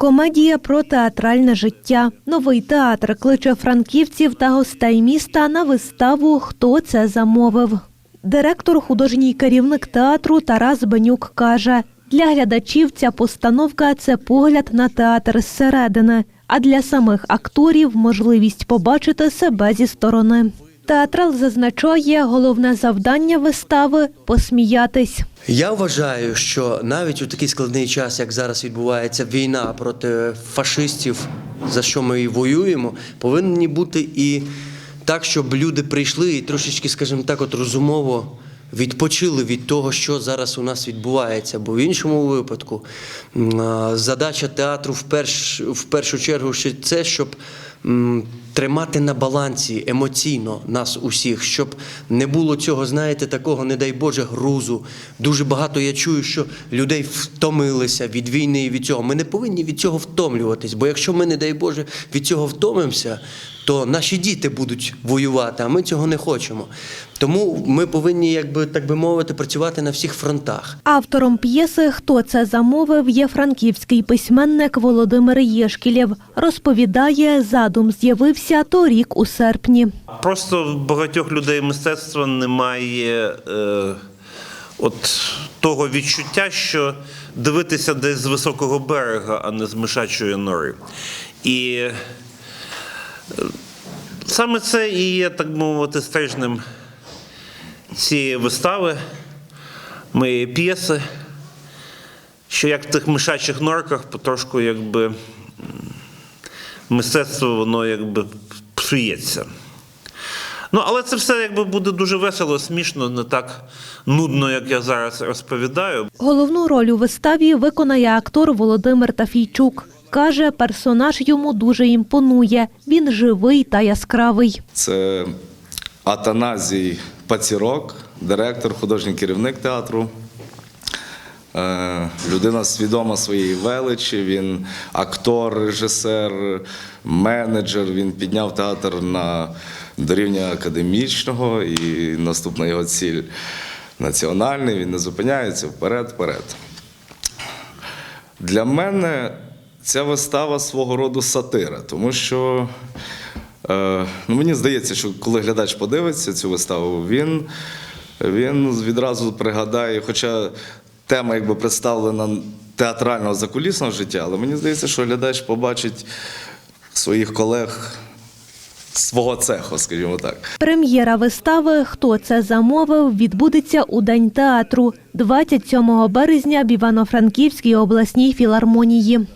Комедія про театральне життя. Новий театр кличе франківців та гостей міста на виставу Хто це замовив. Директор, художній керівник театру Тарас Бенюк каже: для глядачів ця постановка це погляд на театр зсередини, а для самих акторів можливість побачити себе зі сторони. Театрал зазначає, головне завдання вистави посміятись. Я вважаю, що навіть у такий складний час, як зараз відбувається війна проти фашистів, за що ми і воюємо, повинні бути і так, щоб люди прийшли і трошечки, скажімо так, от розумово відпочили від того, що зараз у нас відбувається. Бо в іншому випадку задача театру в, перш, в першу чергу ще це, щоб тримати на балансі емоційно нас усіх, щоб не було цього, знаєте, такого, не дай Боже, грузу. Дуже багато я чую, що людей втомилися від війни і від цього. Ми не повинні від цього втомлюватись, бо якщо ми, не дай Боже, від цього втомимося, то наші діти будуть воювати, а ми цього не хочемо. Тому ми повинні, якби так би мовити, працювати на всіх фронтах. Автором п'єси Хто це замовив є франківський письменник Володимир Єшкілєв. Розповідає, задум з'явився торік у серпні. Просто в багатьох людей мистецтва немає е, от того відчуття, що дивитися десь з високого берега, а не з мишачої нори. І е, саме це і є, так мовити, стежнем цієї вистави, моєї п'єси, що як в тих мишачих норках потрошку якби мистецтво воно якби псується. Ну, але це все якби буде дуже весело, смішно, не так нудно, як я зараз розповідаю. Головну роль у виставі виконає актор Володимир Тафійчук. Каже, персонаж йому дуже імпонує. Він живий та яскравий. Це Атаназій Пацірок, директор, художній керівник театру. Е, Людина свідома своєї величі, він актор, режисер, менеджер. Він підняв театр на до рівня академічного і наступна його ціль національний. Він не зупиняється вперед, вперед. Для мене ця вистава свого роду сатира, тому що е, ну, мені здається, що коли глядач подивиться цю виставу, він, він відразу пригадає, хоча тема якби представлена театрального закулісного життя, але мені здається, що глядач побачить своїх колег свого цеху, скажімо так. Прем'єра вистави Хто це замовив відбудеться у День театру 27 березня в Івано-Франківській обласній філармонії.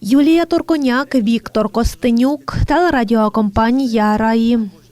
Юлія Торконяк, Віктор Костенюк, телерадіокомпанія Раї.